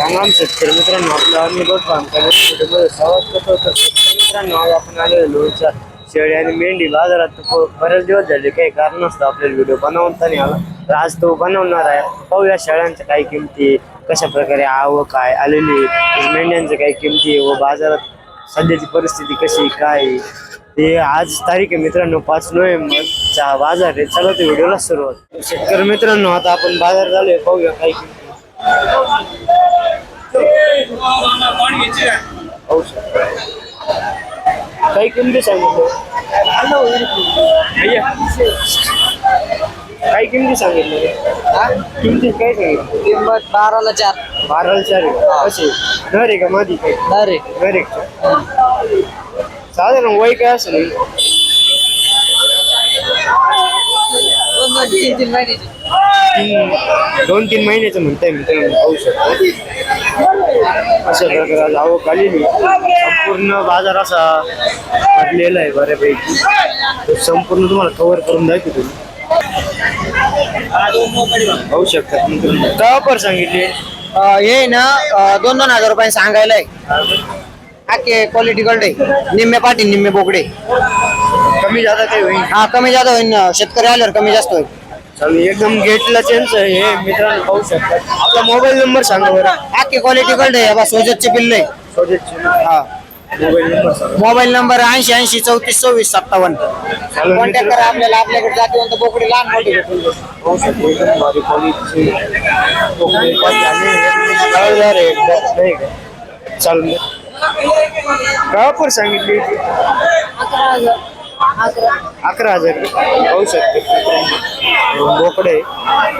राम शेतकरी मित्रांनो आपलं आम्ही बांधकाम व्हिडिओमध्ये स्वागत करतो तर मित्रांनो आज आपण आलेलो लोणच्या शेळी आणि मेंढी बाजारात. बरेच दिवस झाले काही कारण असतं आपल्याला व्हिडिओ बनवता नाही आला. तर आज तो बनवणार आहे. पाहूया शेळ्यांच्या काही किमती कशा प्रकारे आवक काय आलेली मेंढ्यांच्या काही किमती व बाजारात सध्याची परिस्थिती कशी काय आहे, ते आज तारीख आहे मित्रांनो पाच नोव्हेंबरचा बाजार आहे. चला तर व्हिडिओला सुरुवात. शेतकरी मित्रांनो आता आपण बाजार झालोय. पाहूया काही किमती. काही किमती सांगितलं काही किमती सांगितलं किमती काय सांगितलं किंमत बाराला चार बाराला चार आहे कसे घर आहे का मादी? काय घर आहे का? साधारण वय काय असेल? तीन तीन महिन्याची. तीन दोन तीन महिन्याचं म्हणताय मित्रांनो पाहू शकतो. अशा प्रकारे आलेली संपूर्ण बाजार असा भरलेला आहे बऱ्यापैकी. संपूर्ण तुम्हाला कव्हर करून दाखवतो पाहू शकता मित्रांनो. का ऑफर सांगितली? हे ना दोन दोन हजार रुपये सांगायला आहे. आखे क्वालिटी आहे. निम्मे पाटी निम्मे बोकडे. कमी जादा काही होईल. हा कमी जास्त होईल ना. शेतकरी आल्यावर कमी जास्त होईल. एकदम गेटला चेंज हे मित्रांनो पाहू शकता. आपला मोबाईल नंबर सांगा बरं. आखे क्वालिटी गोल्ड आहे बा सोजतचे पिल्ले आहे. स्वदेशचे हा. मोबाईल नंबर सांगा. मोबाईल नंबर ऐंशी ऐंशी चौतीस सव्वीस सत्तावन्न. चालेल कॉन्टॅक्ट. करा आपल्याला आपल्याकडे जातीवंत बोकडे लहान मोठे भेटून जातील. पाहू शकतो एकदम भारी क्वालिटीचे कोकणी पाटी आणि हळददार आहे एकदम नाही का? काय ऑफर सांगितली होती? अकरा हजार. रुपये. पाहू शकते. बोकडे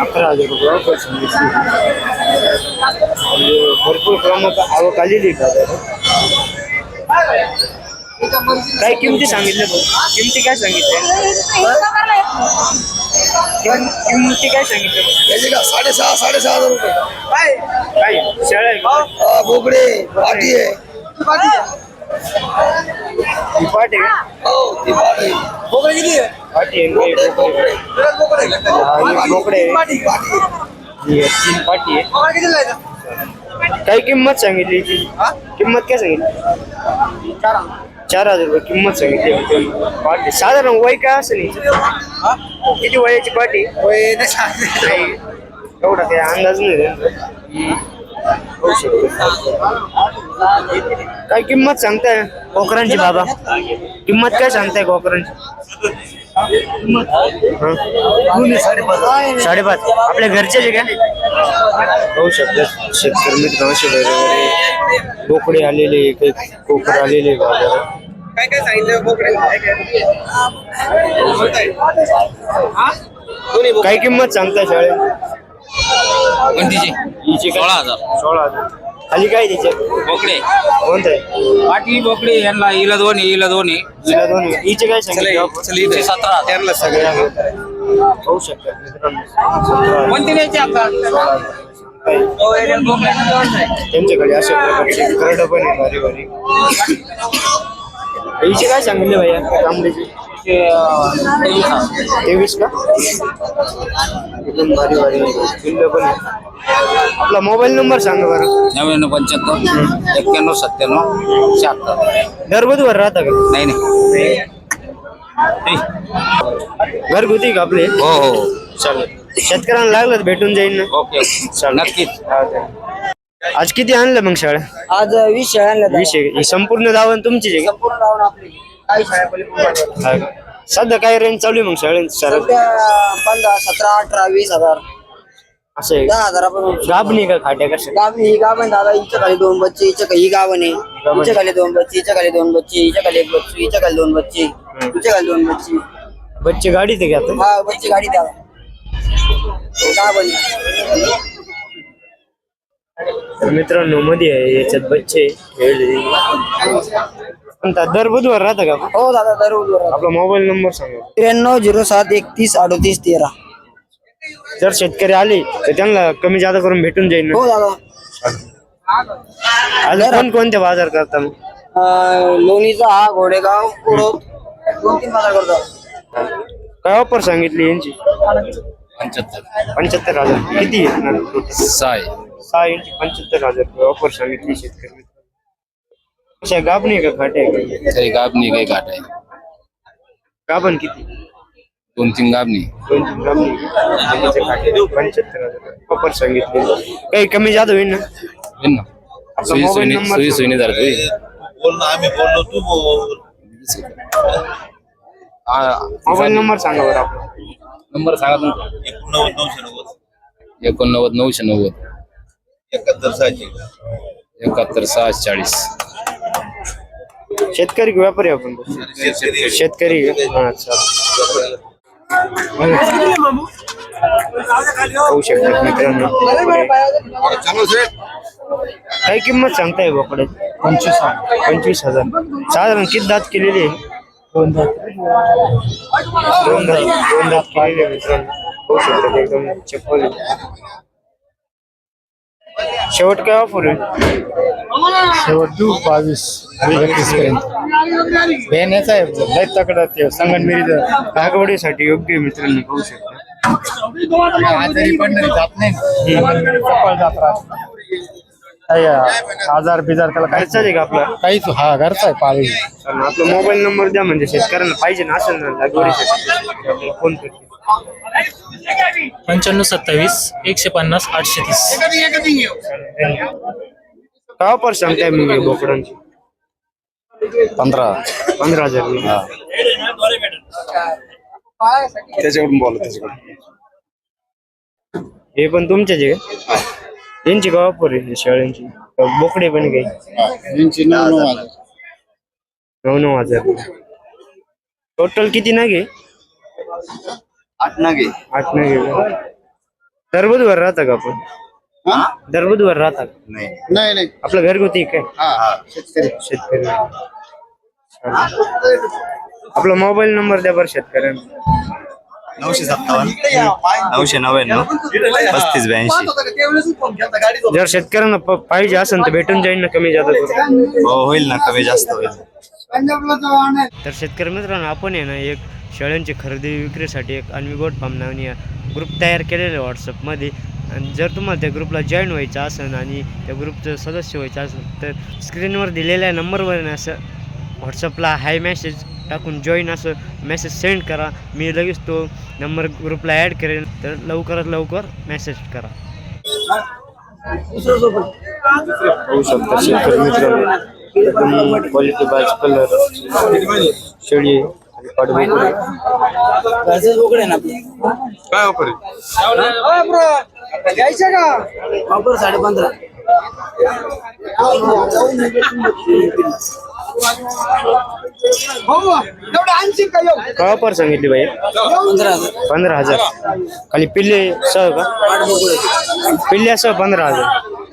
अकरा हजार रुपये ऑफर सांगितली म्हणजे भरपूर प्रमाणात आवक आलेली आहे बाजारात. काय किमती सांगितल्या भाऊ? किमती काय सांगितल्या? किम- किमती काय सांगितल्या साडेसहा साडेसहा हजार रुपये. काय? शेळ्या आहे का? हा, बोकडे पाटी आहे. ही. पाट? हो किती आहे? पाटी? बोकडे तीन पाटी आहे. काय किंमत सांगितली किंमत काय सांगितली? चार हजार. रुपये किंमत सांगितली. पाटी साधारण वय काय असेल? किती वयाची पाटी होय नाही एवढा काही अंदाज नाही. होऊ शकतो काय किंमत सांगताय? कोकरांची बाबा. किंमत काय सांगताय कोकरांची? हं? साडेपाच. आपल्या घरचे जे काय? होऊ शकतात शेतकरी मित्र असे वेगवेगळे बोकडे आलेले काही कोकर आलेले बाजारात. काय काय सांगितलं बोकडे काय किंमत सांगताय शाळेत? कोणतीची हिची? सोळा हजार. सोळा हजार. खाली काय तिचे? बोकडे. कोणतं? पाटी बोकडे यांना हिला दोन्ही हिला दोन्ही. हिला दोन्ही. हिचे काय सांगितले? सतरा. त्यांना सगळ्या होऊ शकतात मित्रांनो. कोणती काही. बोकडे त्यांच्याकडे अशा प्रकारचे करड पण आहे भारी भारी. हिचे काय सांगितले भैया तांबडीचे तेवीस का? एकदम भारी भारी पिल्ल पण आहे आपला मोबाईल नंबर सांगा बरं. नव्याण्णव पंच्याहत्तर एक्क्याण्णव सत्त्याण्णव शहात्तर. दर बुधवार राहता का? नाही नाही. घरगुती का आपले? हो हो. चालेल. शेतकऱ्यांना लागलं तर भेटून जाईल ना. ओके चालेल. नक्कीच. आज किती आणलं मग शाळा? आज वीस आणल्या. वीस आहे. ही संपूर्ण आहे का? संपूर्ण लावून आपली. पलीकडून हा का? सध्या काय रेंज चालू आहे मग शाळेत? सर सध्या पंधरा सतरा अठरा वीस हजार. असं आहे? दहा हजारापासून गाबणी का खाट्या कशा? गाव ही गावन दादा. हिच्या खाली दोन बच्चे हिच्या ही गावन आहे. हिच्या खाली दोन बच्चे हिच्या खाली दोन बच्चे हिच्या खाली एक बच्ची हिच्या खाली दोन बच्चे हिच्या खाली दोन बच्चे. बच्चे गाडी ते घेतात हा बच्चे गाडी दादा गावन आहे. तर मित्रांनो मध्ये आहे याच्यात बच्चे खेळले पण त्या दर बुधवार राहता का? हो दादा दररोज आपला मोबाईल नंबर सांगा. त्र्याण्णव झिरो सात एकतीस अडोतीस तेरा. जर शेतकरी आले तर त्यांना कमी जादा करून भेटून जाईल हो दादा. आज कोण कोणते बाजार करता मग? अं, लोणीचा हा घोडेगाव कुडो. दोन तीन बाजार करतो. काय ऑफर सांगितली यांची? पंच्याहत्तर. पंच्याहत्तर हजार. किती आहेत ना total? सहा इंची पंच्याहत्तर हजार रुपये ऑफर सांगितली शेतकरी अशा गाबणी का तरी काही घाट आहे गाबन किती? दोन तीन गाबणी दोन तीन गाबणी गाबणीचे खाटे पंच्याहत्तर हज़ार। ऑफ़र सांगितली काही कमी जादा होईल ना? होईन ना। आपला सोयी मोबाईल सोयीने नंबर सोयी. सोयीने आम्ही बोललो तू बोल। हा, मोबाईल नंबर सांगा बरं आपला। नंबर सांगा तुमचा। एकोणनव्वद नऊशे नव्वद. एकोणनव्वद नऊशे नव्वद. एकाहत्तर सहाशे. एकाहत्तर सहाशे चाळीस. शेतकरी का व्यापारी आपण शेतकरी होऊ शकतात मित्रांनो. काय किंमत सांगताय बोकडे पंचवीस पंचवीस हजार. साधारण किती दात केलेली आहे? दोन दात. दोन दात दोन दात केलेले आहे मित्रांनो. होऊ शकतात एकदम चप्पल. शेवट काय ऑफर आहे शेवट बावीस एकवीस पर्यंत. भेण्याचा आहे लय तकडा ते संगणमेरीचं कागवडीसाठी योग्य मित्रांनो होऊ शकतात आजारी पडणारी जात नाही. जात राहत आजार बिजार त्याला काहीच आहे का आपला. काहीच हा घरचा आहे पाळी. आपला मोबाईल नंबर द्या म्हणजे शेतकऱ्यांना पाहिजे ना असेल ना लागवडीसाठी फोन करते. पंच्याण्णव सत्तावीस एकशे पन्नास आठशे तीस. का पर सांगताय मग हे बोकडांची? पंधरा. पंधरा हजार. रुपये. त्याच्याकडून बोला त्याच्याकडून. हे पण तुमच्याच आहे का? यांची का वापर आहे शाळांची? बोकडे पण काही? यांची नऊ नऊ हजार. नऊ नऊ हजार. टोटल किती ना घे नागे? आठ ना घे दर बुधवार राहता का आपण? दर बुधवार राहता का? नाही. नाही आपलं घरगुती काय? हा शेतकरी. शेतकरी. आपला मोबाईल नंबर द्या बरं शेतकऱ्यांना. नऊशे सत्तावन्न नऊशे नव्याण्णव पस्तीस ब्याऐंशी. जर शेतकऱ्यांना प- पाहिजे असेल तर भेटून जाईल ना कमी जादा करून. हो होईल ना कमी जास्त होईल. तर शेतकरी मित्रांनो आपण आहे ना एक शेळ्यांची खरेदी विक्रीसाठी एक अन्वी गोट फार्म नावाने ग्रुप तयार केलेला आहे व्हॉट्सअपमध्ये आणि जर तुम्हाला त्या ग्रुपला जॉईन व्हायचं असेल आणि त्या ग्रुपचं सदस्य व्हायचं असेल तर स्क्रीनवर दिलेल्या नंबरवर असं व्हॉट्सअपला हाय मेसेज टाकून जॉईन असं मेसेज सेंड करा. मी लगेच तो नंबर ग्रुपला ॲड करेन. तर लवकरात लवकर मेसेज करा. होऊ शेतकरी मित्रांनो. एकदम क्वालिटी बाज कलर शेळी. घरचेच बोकडे ना? आपले वापर साडे पंधरा काय पर सांगितली बाई? पंधरा हजार. पंधरा हजार. खाली पिल्ले सह का? आठ बोकडे पिल्ल्यासह पंधरा हजार.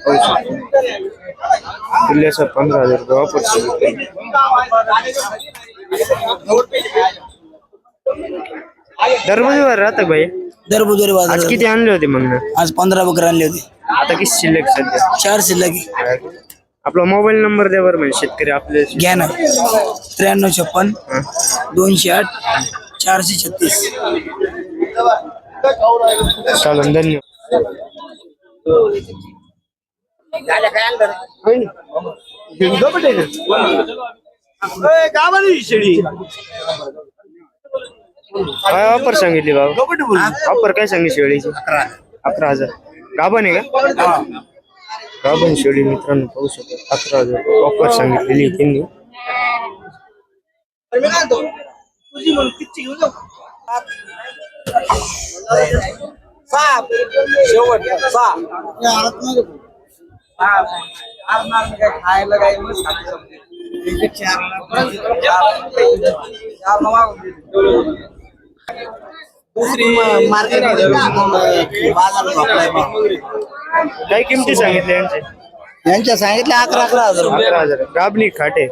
होऊ शकतं. पिल्ल्यासह पंधरा हजार वापर सांगितले. दरबुधवार राहतं का बाई दर बुधवारी आज बाज़ार किती आणले होते मग? ना आज पंधरा बकरे आणले होते. आता किती शिल्लक सध्या? चार शिल्लक आहे. आपला मोबाईल नंबर द्या बरं म्हणजे शेतकरी आपले. घ्या ना. त्र्याण्णव छप्पन दोनशे आठ चारशे छत्तीस. चालेल धन्यवाद. काय ऑफर सांगितली बाबा? ऑफर काय सांगितली शेळीची? अकरा हजार. गाभण आहे का? गाभण शेळी मित्रांनो पाहू शकतो. अकरा हजार. ऑफर सांगितलेली त्यांनी. काय किमती सांगितल्या यांचे? यांच्या सांगितले अकरा अकरा हजार रुपये. अकरा हजार. गाबणी खाटे.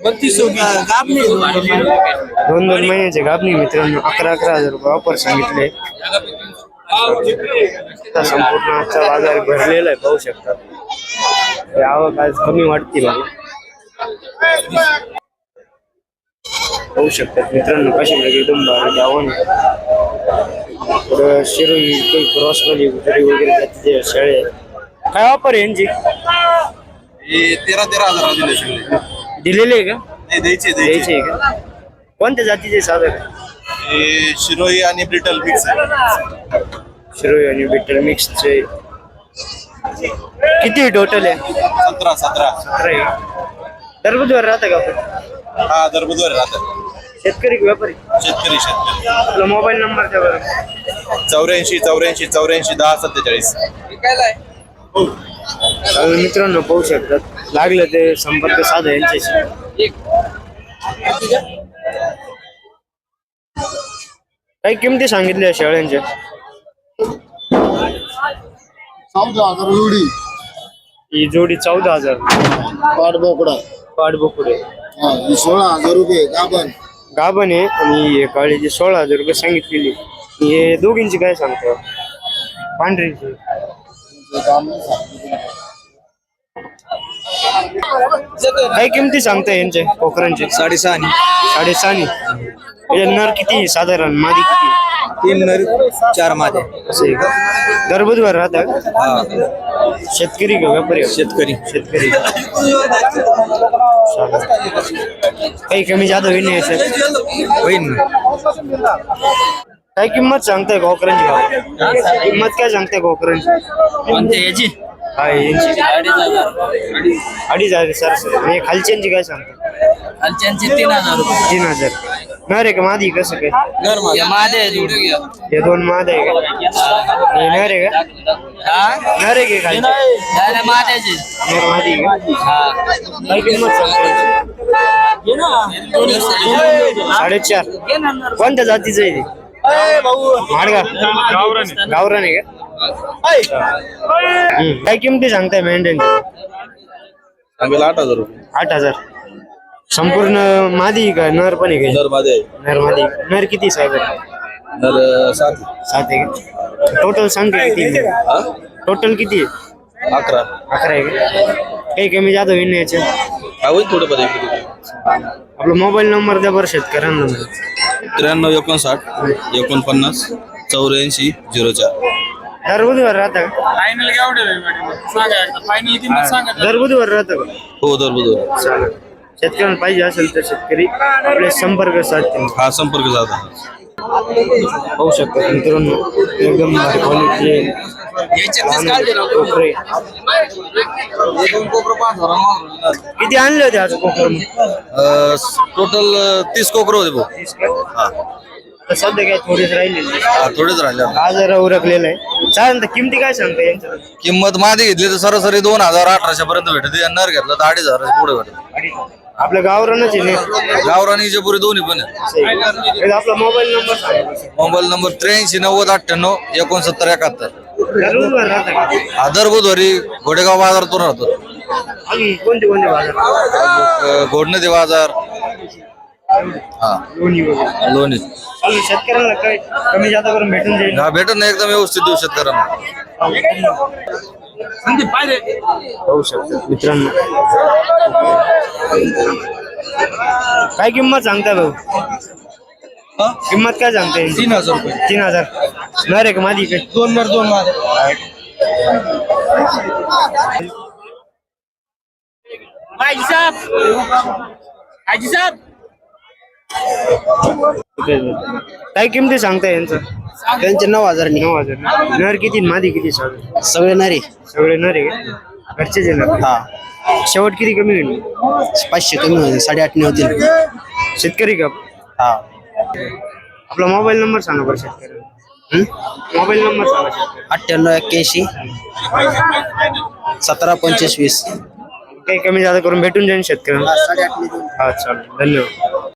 गाबली दोन दोन महिन्याचे गाबणी मित्रांनो अकरा अकरा हजार रुपये ऑफर सांगितले. आता संपूर्ण आजचा बाजार भरलेला आहे पाहू शकता. आवक आज कमी वाटते मला पाहू शकतात मित्रांनो कशी म्हणजे एकदम भारी पुढं शिरोई काही क्रॉसमध्ये उतरी वगैरे जातीचे शेळे. काय आहे यांची? हे तेरा तेरा हजार दिले सगळे. दिलेले आहे का? नाही द्यायचे द्यायचे आहे. का? कोणत्या जातीचे साधन हे शिरोई आणि ब्रिटल मिक्स आहे. शिरोई आणि बिटर मिक्सचे किती टोटल आहे? सतरा सतरा. सतरा आहे. दर बुधवार राहता का आपण हा दर बुधवारी राहतात शेतकरी का व्यापारी? शेतकरी शेतकरी. आपला मोबाईल नंबर द्या बरं. चौऱ्याऐंशी चौऱ्याऐंशी चौऱ्याऐंशी दहा सत्तेचाळीस. तर मित्रांनो पाहू शकतात लागलं ते संपर्क साधा यांच्याशी. काही किमती सांगितल्या शेळ्यांच्या? चौदा हजार रुडी ही जोडी चौदा हजार. पाठ बोकडा पाठबोकुडे हा ही सोळा हजार रुपये गाभण. गाभण आहे आणि हे काळीची सोळा हजार रुपये सांगितलेली. हे दोघींची काय सांगतो? पांढरीची. काय किमती सांगता यांचे कोकरांचे साडेसहा आणि साडेसहानी. म्हणजे नर किती साधारण मादी किती तीन नर चार मादे. असं दर बुधवार राहता का? हा. शेतकरी का व्यापारी? शेतकरी. शेतकरी. काही कमी जादा होईल नाही सर होईन काय किंमत सांगताय कोकरांची भाव किंमत काय सांगताय कोकरांची कोणते याची? हा यांची अडीच हजार सर सर. आणि खालच्यांची काय सांगता? खालच्यांचे तीन हजार रुपये. तीन हजार. नर आहे का मादी कसं काय? मादे. हे दोन माद आहे का? हे नर आहे का? नर आहे का खालचे? माद्याचे नर मादी आहे का? काय किंमत सांगताय साडेचार. कोणत्या जातीचं आहे ते? माडगा. गावरान. आहे का. काय किमती सांगताय मेंढ्यां सांगेल आठ हजार रुपये. आठ हजार. संपूर्ण मादी आहे का? नर पण आहे का? दरमध्ये नर मादी. नर किती साहेब? दर सात. सात आहे टोटल सांगते किती? टोटल किती आहे? अकरा. अकरा आहे का? काही कमी जादा होईल नाही याच्या हा होईल थोडं बदल आपला मोबाईल नंबर द्या बरं शेतकऱ्यांना त्र्याण्णव एकोणसाठ एकोणपन्नास चौऱ्याऐंशी झिरो चार. दर बुधवार राहता का? फायनल केवढे सांगा एकदा. फायनल किंमत सांगा दर बुधवार राहतं का? हो दर बुधवार. चालेल. शेतकऱ्यांना पाहिजे असेल तर शेतकरी आपले संपर्क साधतील. हा संपर्क साधा. पाहू शकता मित्रांनो एकदम क्वालिटी कोकरे. किती आणले होते आज कोकरे? टोटल तीस कोकर होते भाऊ. हा. सध्या काय थोडीच राहिलेली हा थोडेच राहिले हा जरा उरकलेला आहे. चालेल तर किमती काय सांगता यांच्या किंमत मादी घेतली तर सरासरी दोन हजार अठराशे पर्यंत भेटते. नर घेतलं तर अडीच हजाराच्या पुढे भेटत. आपल्या गावरानच आहे ना? गावरानीचे पुरे दोन्ही पण आहे एकदा आपला मोबाईल नंबर सांगा मोबाईल नंबर त्र्याऐंशी नव्वद अठ्ठ्याण्णव एकोणसत्तर एकाहत्तर. दररोज राहता का? आदर बुधवारी घोडेगाव बाजारातून राहतो. अजून कोणते कोणते बाजार? घोडनदी बाजार. हा। दोन्ही वगैरे लोणी चालेल शेतकऱ्यांना काय कमी जादा करून भेटून जाईल हा भेटत एकदम व्यवस्थित देऊ शेतकऱ्यांना पाहू शकतो मित्रांनो। काय किंमत सांगता भाऊ? किंमत काय सांगता यांची? तीन हज़ार रुपये. तीन हज़ार. नर आहे का माझी काय दोन नर दोन मादे हाजी साहेब. हाजी साहेब. काय किमती सांगता यांचं? त्यांचे नऊ हजार नऊ हजार. नर किती माझी किती सांग? सगळे नरे सगळे नर घरचेच आहे नर हा. शेवट किती कमी होईल? पाचशे कमी होतील साडेआठ ने होतील. शेतकरी का? हा. आपला मोबाईल नंबर सांगा बरं शेतकरी मोबाईल नंबर सांगा शेतकरी अठ्ठ्याण्णव एक्क्याऐंशी सतरा पंचवीस वीस. काही कमी जादा करून भेटून जाईल शेतकऱ्यांना. हा चालेल. धन्यवाद.